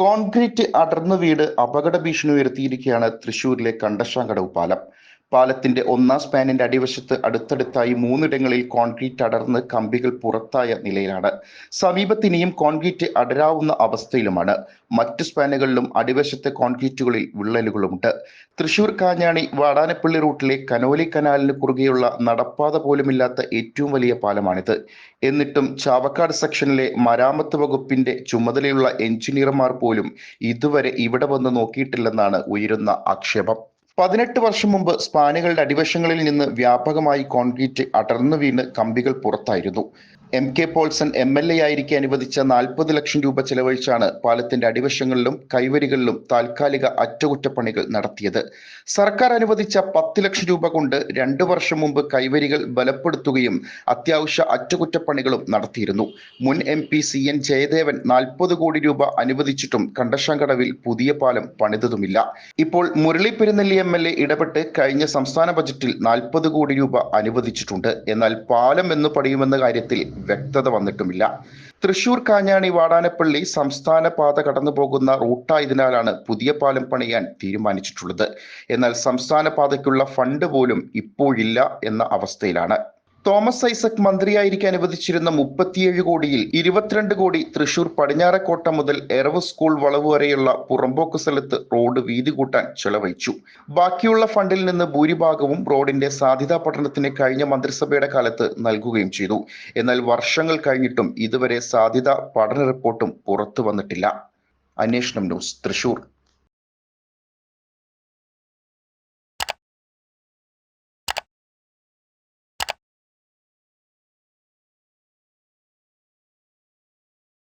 Concrete അടർന്ന വീട് അപകട ഭീഷണി ഉയർത്തിയിരിക്കുകയാണ് തൃശൂരിലെ കണ്ടശാങ്കടവ് പാലം പാലത്തിന്റെ ഒന്നാം സ്പാനിന്റെ അടിവശത്ത് അടുത്തടുത്തായി മൂന്നിടങ്ങളിൽ കോൺക്രീറ്റ് അടർന്ന് കമ്പികൾ പുറത്തായ നിലയിലാണ്. സമീപത്തിനെയും കോൺക്രീറ്റ് അടരാവുന്ന അവസ്ഥയിലുമാണ്. മറ്റു സ്പാനുകളിലും അടിവശത്തെ കോൺക്രീറ്റുകളിൽ വിള്ളലുകളുമുണ്ട്. തൃശൂർ കാഞ്ഞാണി വാടാനപ്പള്ളി റൂട്ടിലെ കനോലി കനാലിന് കുറുകെയുള്ള നടപ്പാത പോലുമില്ലാത്ത ഏറ്റവും വലിയ പാലമാണിത്. എന്നിട്ടും ചാവക്കാട് സെക്ഷനിലെ മരാമത്ത് വകുപ്പിന്റെ ചുമതലയുള്ള എഞ്ചിനീയർമാർ പോലും ഇതുവരെ ഇവിടെ വന്ന് നോക്കിയിട്ടില്ലെന്നാണ് ഉയരുന്ന ആക്ഷേപം. പതിനെട്ട് വർഷം മുമ്പ് സ്പാനുകളുടെ അടിവശങ്ങളിൽ നിന്ന് വ്യാപകമായി കോൺക്രീറ്റ് അടർന്നു വീണ് കമ്പികൾ പുറത്തായിരുന്നു. M K Paulson M L A ആയിരിക്കെ അനുവദിച്ച നാൽപ്പത് ലക്ഷം രൂപ ചെലവഴിച്ചാണ് പാലത്തിന്റെ അടിവശങ്ങളിലും കൈവരികളിലും താൽക്കാലിക അറ്റകുറ്റപ്പണികൾ നടത്തിയത്. സർക്കാർ അനുവദിച്ച പത്ത് ലക്ഷം രൂപ കൊണ്ട് രണ്ടു വർഷം മുമ്പ് കൈവരികൾ ബലപ്പെടുത്തുകയും അത്യാവശ്യ അറ്റകുറ്റപ്പണികളും നടത്തിയിരുന്നു. മുൻ M P C N Jayadevan നാൽപ്പത് കോടി രൂപ അനുവദിച്ചിട്ടും കണ്ടശാങ്കടവിൽ പുതിയ പാലം പണിതതുമില്ല. ഇപ്പോൾ Murali Perunnelli M L A ഇടപെട്ട് കഴിഞ്ഞ സംസ്ഥാന ബജറ്റിൽ നാൽപ്പത് കോടി രൂപ അനുവദിച്ചിട്ടുണ്ട്. എന്നാൽ പാലം എന്ന് പണിയുമെന്ന കാര്യത്തിൽ വ്യക്തത വന്നിട്ടുമില്ല. തൃശൂർ കാഞ്ഞാണി വാടാനപ്പള്ളി സംസ്ഥാന പാത കടന്നു പോകുന്ന റൂട്ടായതിനാലാണ് പുതിയ പാലം പണിയാൻ തീരുമാനിച്ചിട്ടുള്ളത്. എന്നാൽ സംസ്ഥാന പാതയ്ക്കുള്ള ഫണ്ട് പോലും ഇപ്പോഴില്ല എന്ന അവസ്ഥയിലാണ്. തോമസ് ഐസക് മന്ത്രിയായിരിക്കെ അനുവദിച്ചിരുന്ന മുപ്പത്തിയേഴ് കോടിയിൽ ഇരുപത്തിരണ്ട് കോടി തൃശൂർ പടിഞ്ഞാറക്കോട്ട മുതൽ എറവ് സ്കൂൾ വളവ് വരെയുള്ള പുറമ്പോക്ക് സ്ഥലത്ത് റോഡ് വീതി കൂട്ടാൻ ചെലവഴിച്ചു. ബാക്കിയുള്ള ഫണ്ടിൽ നിന്ന് ഭൂരിഭാഗവും റോഡിന്റെ സാധ്യതാ പഠനത്തിന് കഴിഞ്ഞ മന്ത്രിസഭയുടെ കാലത്ത് നൽകുകയും ചെയ്തു. എന്നാൽ വർഷങ്ങൾ കഴിഞ്ഞിട്ടും ഇതുവരെ സാധ്യതാ പഠന റിപ്പോർട്ടും പുറത്തു വന്നിട്ടില്ല. അന്വേഷണം ന്യൂസ് തൃശൂർ.